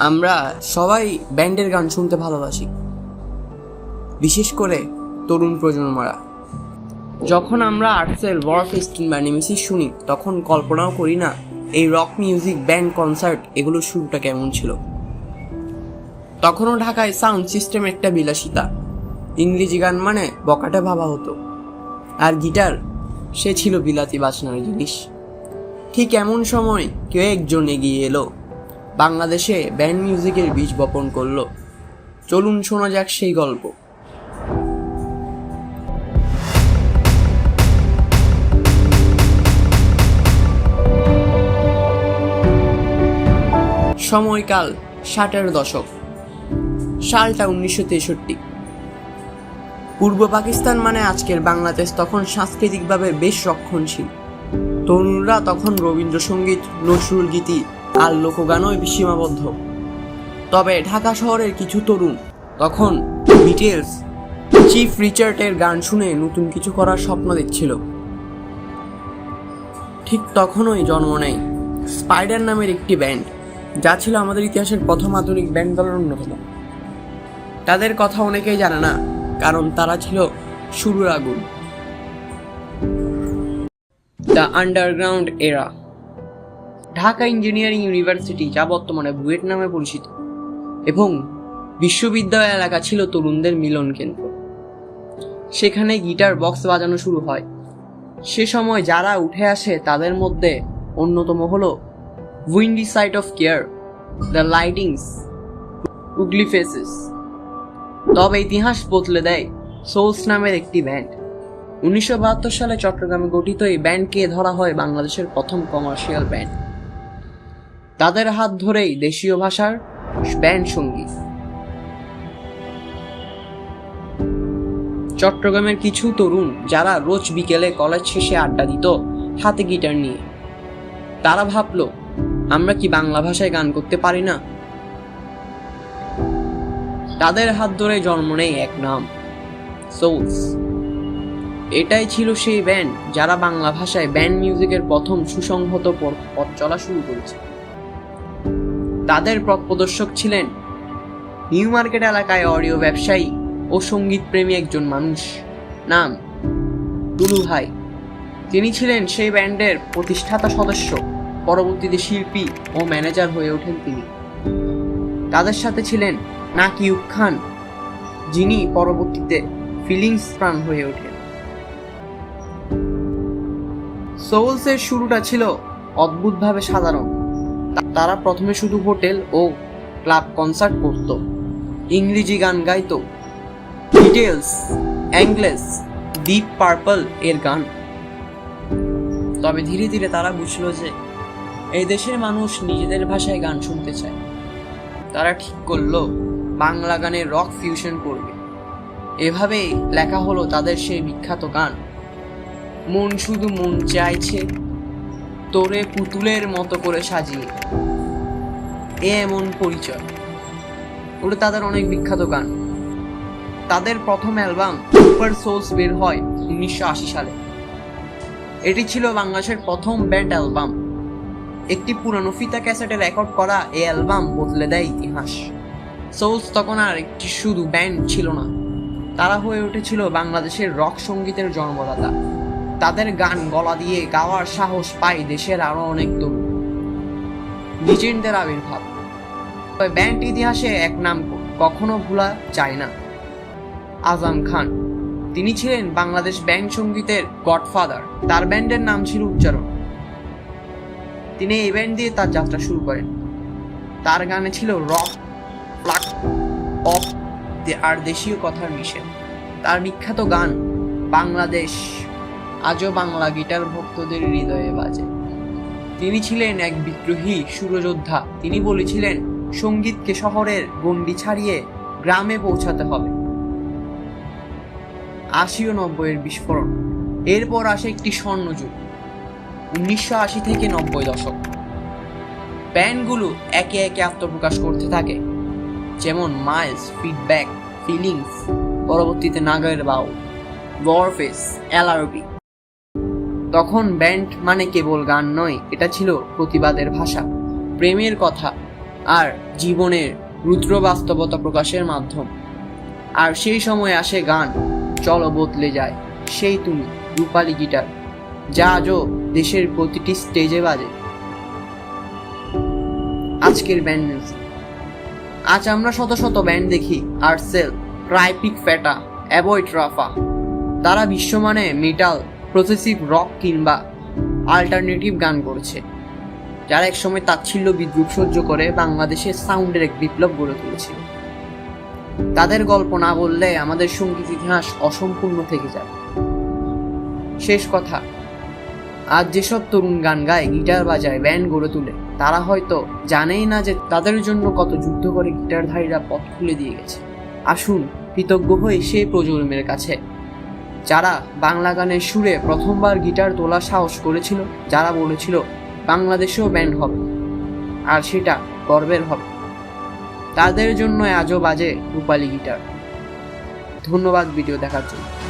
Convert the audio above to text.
আমরা সবাই ব্যান্ডের গান শুনতে ভালোবাসি। বিশেষ করে তরুণ প্রজন্মরা। যখন আমরা আর্টসেল ওয়ারফেস কিংবা নেমেসিস শুনি, তখন কল্পনাও করি না এই রক মিউজিক ব্যান্ড কনসার্ট এগুলোর শুরুটা কেমন ছিল। তখনও ঢাকায় সাউন্ড সিস্টেম একটা বিলাসিতা। ইংরেজি গান মানে বকাটে ভাবা হতো। আর গিটার সে ছিল বিলাতি বাজনার জিনিস। ঠিক এমন সময় কেউ একজন এগিয়ে এলো। বাংলাদেশে ব্যান্ড মিউজিকের বীজ বপন করল। চলুন শোনা যাক সেই গল্প। সময়কাল ষাটের দশক, সালটা উনিশশো তেষট্টি। পূর্ব পাকিস্তান মানে আজকের বাংলাদেশ তখন সাংস্কৃতিকভাবে বেশ রক্ষণশীল। তরুণরা তখন রবীন্দ্রসঙ্গীত, নজরুল গীতি আর লোকগানই সীমাবদ্ধ। তবে ঢাকা শহরের কিছু তরুণ তখন বিটেলস, চিফ রিচার্ডের গান শুনে নতুন কিছু করার স্বপ্ন দেখছিল। ঠিক তখনই জন্ম নেয় স্পাইডার নামের একটি ব্যান্ড, যা ছিল আমাদের ইতিহাসের প্রথম আধুনিক ব্যান্ড দলের অন্যতম। তাদের কথা অনেকেই জানে না, কারণ তারা ছিল শুরুর আগুন। দ্য আন্ডারগ্রাউন্ড এরা। ঢাকা ইঞ্জিনিয়ারিং ইউনিভার্সিটি, যা বর্তমানে বুয়েট নামে পরিচিত, এবং বিশ্ববিদ্যালয় এলাকা ছিল তরুণদের মিলন কেন্দ্র। সেখানে গিটার বক্স বাজানো শুরু হয়। সে সময় যারা উঠে আসে, তাদের মধ্যে অন্যতম হল windy side of care, the lightings, ugly faces. তবে ইতিহাস বদলে দেয় সোলস নামের একটি ব্যান্ড। উনিশশো বাহাত্তর সালে চট্টগ্রামে গঠিত এই ব্যান্ডকে ধরা হয় বাংলাদেশের প্রথম কমার্শিয়াল ব্যান্ড। তাদের হাত ধরেই দেশীয় ভাষার ব্যান্ড সংগীত। চট্টগ্রামের কিছু তরুণ যারা রোজ বিকেলে কলেজ শেষে আড্ডা দিত, হাতে গিটার নিয়ে। তারা ভাবলো, আমরা কি বাংলা ভাষায় গান করতে পারি না? তাদের হাত ধরে জন্ম নেয় এক নাম সোলস এটাই ছিল সেই ব্যান্ড যারা বাংলা ভাষায় ব্যান্ড মিউজিকের প্রথম সুসংহত পথ চলা শুরু করেছে। তাদের পথ প্রদর্শক ছিলেন। নিউ মার্কেট এলাকায় অডিও ব্যবসায়ী ও সংগীত প্রেমী একজন মানুষ। নাম টুলু ভাই। তিনি ছিলেন সেই ব্যান্ডের প্রতিষ্ঠাতা সদস্য। পরবর্তীতে শিল্পী ও ম্যানেজার হয়ে ওঠেন তিনি। তাদের সাথে ছিলেন নাকিউব খান, যিনি পরবর্তীতে ফিলিংস প্রাণ হয়ে ওঠেন। সোলসের শুরুটা ছিল অদ্ভুতভাবে সাধারণ। তারা প্রথমে শুধু হোটেল ও ক্লাব কনসার্ট করত। ইংরেজি গান গাইতো। ডিটেলস অ্যাংলেস ডিপ পার্পল এর গান। তবে ধীরে ধীরে তারা বুঝলো যে এই দেশের মানুষ নিজেদের ভাষায় গান শুনতে চায়। তারা ঠিক করল, বাংলা গানের রক ফিউশন করবে। এভাবেই লেখা হলো তাদের সেই বিখ্যাত গান। মন শুধু মন চাইছে তোরে পুতুলের মতো করে সাজিয়ে। এ এমন পরিচয়। ওটা তাদের অনেক বিখ্যাত গান। তাদের প্রথম অ্যালবাম সুপার সোলস বের হয় উনিশশো আশি সালে। এটি ছিল বাংলাদেশের প্রথম ব্যান্ড অ্যালবাম। একটি পুরানো ফিতা ক্যাসেটে রেকর্ড করা এই অ্যালবাম বদলে দেয় ইতিহাস। সোলস তখন আর একটি শুধু ব্যান্ড ছিল না, তারা হয়ে উঠেছিল বাংলাদেশের রক সঙ্গীতের জন্মদাতা তাদের গান গলা দিয়ে গাওয়ার সাহস পায় দেশের আরও অনেক তরুণ। লিজেন্ডদের আবির্ভাব। তবে ব্যান্ড ইতিহাসে এক নাম কখনো ভোলা যায় না। আজম খান। তিনি ছিলেন বাংলাদেশ ব্যান্ড সঙ্গীতের গডফাদার। তার ব্যান্ডের নাম ছিল উচ্চারণ। তিনি এই ব্যান্ড দিয়ে তার যাত্রা শুরু করেন। তার গানে ছিল রক প্লাক পপ আর দেশীয় কথার মিশেল। তার বিখ্যাত গান বাংলাদেশ আজও বাংলা গিটার ভক্তদের হৃদয়ে বাজে। তিনি ছিলেন এক বিদ্রোহী সুরযোদ্ধা। তিনি বলেছিলেন, সঙ্গীতকে শহরের গণ্ডি ছাড়িয়ে গ্রামে পৌঁছাতে হবে। আশি ও নব্বইয়ের বিস্ফোরণ। এরপর আসে একটি স্বর্ণযুগ, উনিশশো আশি থেকে নব্বই দশক। ব্যান্ডগুলো একে একে আত্মপ্রকাশ করতে থাকে, যেমন মাইলস, ফিডব্যাক, ফিলিংস, পরবর্তীতে নাগের বাউ ওয়ারফেস এলআরবি তখন ব্যান্ড মানে কেবল গান নয়, এটা ছিল প্রতিবাদের ভাষা, প্রেমের কথা আর জীবনের রুদ্র বাস্তবতা প্রকাশের মাধ্যম। আর সেই সময় আসে গান, চলো বদলে যায়, সেই তুমি, রূপালী গিটার, যা আজও দেশের প্রতিটি স্টেজে বাজে। আজকের ব্যান্ড আজ আমরা শত শত ব্যান্ড দেখি, আর্সেল, ক্রাইপিক ফ্যাটা অ্যাভয়েড রাফা, তারা বিশ্বমানে মেটাল প্রসেসিভ রক কিংবা আল্টারনেটিভ গান করছে, যারা একসময় তাচ্ছিল্য বিদ্রুপ সহ্য করে বাংলাদেশের সাউন্ডের এক বিপ্লব গড়ে তুলেছিল। তাদের গল্প না বললে আমাদের সংগীত ইতিহাস অসম্পূর্ণ থেকে যায়। শেষ কথা, আজ যেসব তরুণ গান গায়, গিটার বাজায়, ব্যান্ড গড়ে তুলে, তারা হয়তো জানেই না যে তাদের জন্য কত যুদ্ধ করে গিটারধারীরা পথ খুলে দিয়ে গেছে। আসুন, কৃতজ্ঞ হয়ে সেই প্রজন্মের কাছে যারা বাংলা গানের সুরে প্রথমবার গিটার তোলা সাহস করেছিল, যারা বলেছিল বাংলাদেশেও ব্যান্ড হবে আর সেটা গর্বের হবে। তাদের জন্য আজও বাজে রূপালী গিটার। ধন্যবাদ ভিডিও দেখার জন্য।